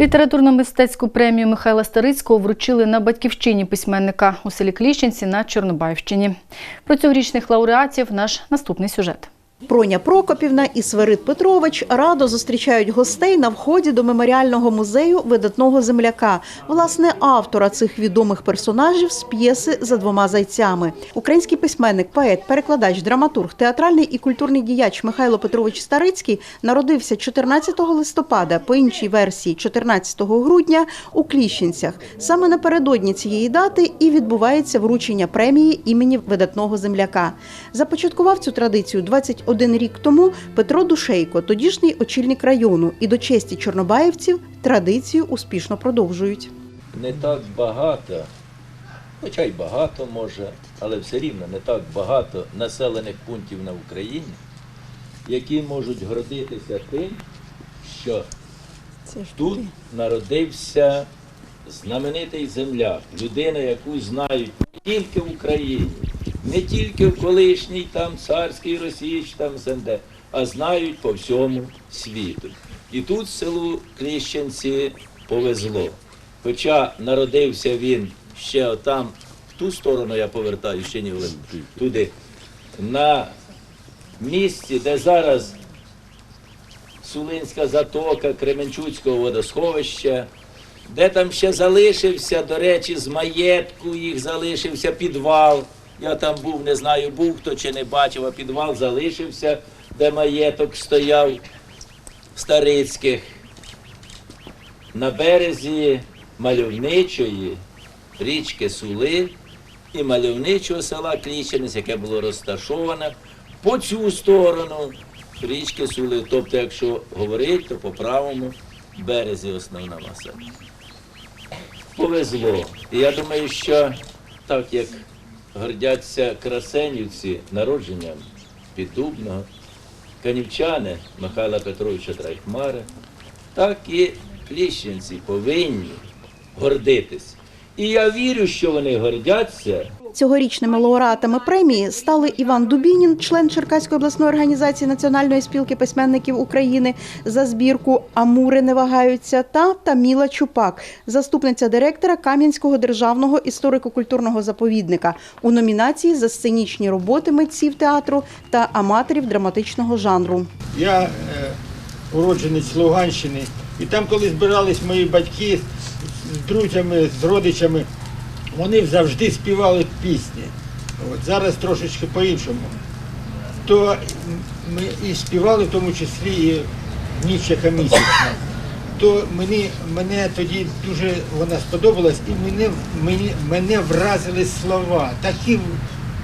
Літературно-мистецьку премію Михайла Старицького вручили на батьківщині письменника у селі Кліщенці на Чорнобаївщині. Про цьогорічних лауреатів наш наступний сюжет. Проня Прокопівна і Сверид Петрович радо зустрічають гостей на вході до меморіального музею видатного земляка, власне, автора цих відомих персонажів з п'єси за двома зайцями. Український письменник, поет, перекладач, драматург, театральний і культурний діяч Михайло Петрович Старицький народився 14 листопада, по іншій версії 14 грудня у Кліщенцях. Саме напередодні цієї дати і відбувається вручення премії імені видатного земляка. Започаткував цю традицію 21 рік тому Петро Душейко, тодішній очільник району, і до честі чорнобаївців традицію успішно продовжують. не так багато, хоча й багато може, але все рівно не так багато населених пунктів на Україні, які можуть гордитися тим, що тут народився знаменитий земляк, людина, яку знають не тільки в Україні, не тільки в колишній там царській Росії чи там СНД, а знають по всьому світу. І тут селу Кліщенці повезло. Хоча народився він ще отам, в ту сторону я повертаю, ще в туди, на місці, де зараз Сулинська затока, Кременчуцького водосховища, де там ще залишився, до речі, з маєтку їх залишився підвал. Я там був, не знаю, був хто чи не бачив, а підвал залишився, де маєток стояв старицьких. На березі мальовничої річки Сули і мальовничого села Кліщенець, яке було розташоване по цю сторону річки Сули. Тобто, якщо говорити, то по правому березі основна маса. Повезло. І я думаю, що так як гордяться красенівці народженням Піддубного, канівчани Михайла Петровича Драйхмара, так і кліщенці повинні гордитись. І я вірю, що вони гордяться Цьогорічними лауреатами премії стали Іван Дубінін, член Черкаської обласної організації Національної спілки письменників України за збірку Амури не вагаються та Таміла Чупак, заступниця директора Кам'янського державного історико-культурного заповідника у номінації за сценічні роботи митців театру та аматорів драматичного жанру. Я е, уродженець Луганщини, і там, коли збирались мої батьки з друзями, з родичами, вони завжди співали пісні. От зараз трошечки по-іншому. То ми і співали, в тому числі і ніч яка місячна. То мені, мене тоді дуже вона сподобалась, і мене, мені, мене вразили слова, такі,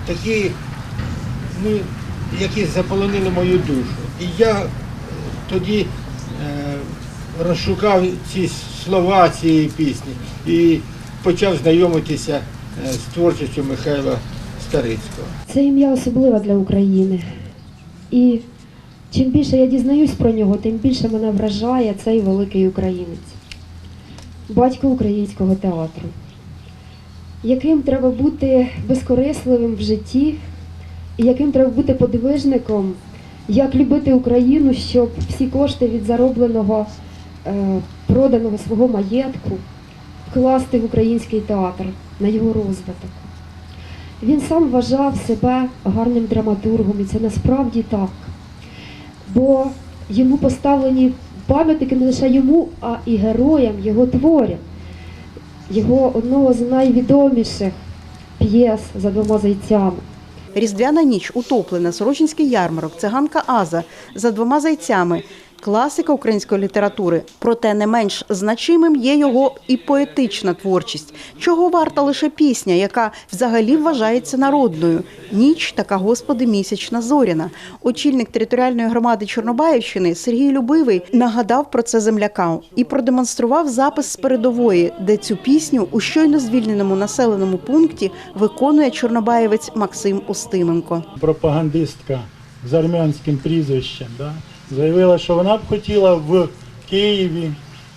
такі ну, які заполонили мою душу. І я е, тоді е, розшукав ці слова цієї пісні і почав знайомитися е, з творчістю Михайла Старицького. Це ім'я особливе для України. І чим більше я дізнаюсь про нього, тим більше мене вражає цей великий українець, батько українського театру, яким треба бути безкорисливим в житті, і яким треба бути подвижником, як любити Україну, щоб всі кошти від заробленого, е, проданого свого маєтку вкласти в український театр на його розвиток. Він сам вважав себе гарним драматургом, і це насправді так. Бо йому поставлені пам'ятники не лише йому, а і героям його творів, його одного з найвідоміших п'єс за двома зайцями. Різдвяна ніч, утоплена, Сорочинський ярмарок, циганка Аза за двома зайцями. Класика української літератури, проте не менш значимим є його і поетична творчість, чого варта лише пісня, яка взагалі вважається народною. Ніч така господи місячна зоряна. Очільник територіальної громади Чорнобаївщини Сергій Любивий нагадав про це землякам і продемонстрував запис з передової, де цю пісню у щойно звільненому населеному пункті виконує чорнобаєвець Максим Устименко. пропагандистка з армянським прізвищем, да, заявила, що вона б хотіла в Києві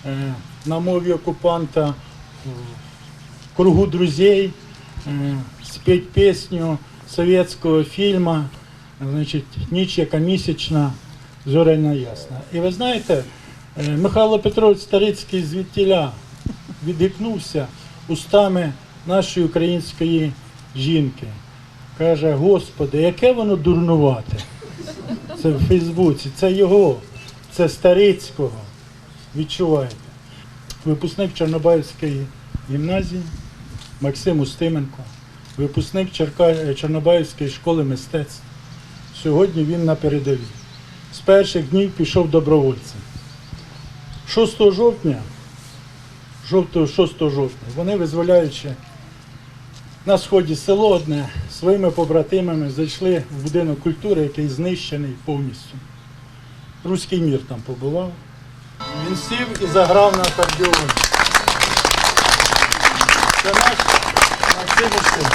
е, на мові окупанта в кругу друзей е, спеть пісню совєтського фільму, значить, ніч яка місячна, зоряна ясна. І ви знаєте, Е, Михайло Петрович Старицький звідтіля відгукнувся устами нашої української жінки. Каже, Господи, яке воно дурнувате. Це в Фейсбуці, це його, це Старицького. Відчуваєте. Випускник Чорнобаївської гімназії Максим Устименко, випускник Черка... Чорнобаївської школи мистецтв. Сьогодні він на передовій. З перших днів пішов добровольцем. 6 жовтня, жовтого 6 жовтня, вони визволяючи на сході село одне своїми побратимами зайшли в будинок культури, який знищений повністю. Руський мір там побував. Він сів і заграв на акордеоні. Це наш Максим.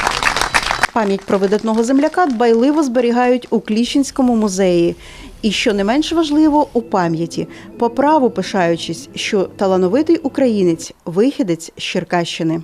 Пам'ять про видатного земляка дбайливо зберігають у Кліщинському музеї. І що не менш важливо, у пам'яті, по праву пишаючись, що талановитий українець, вихідець з Черкащини.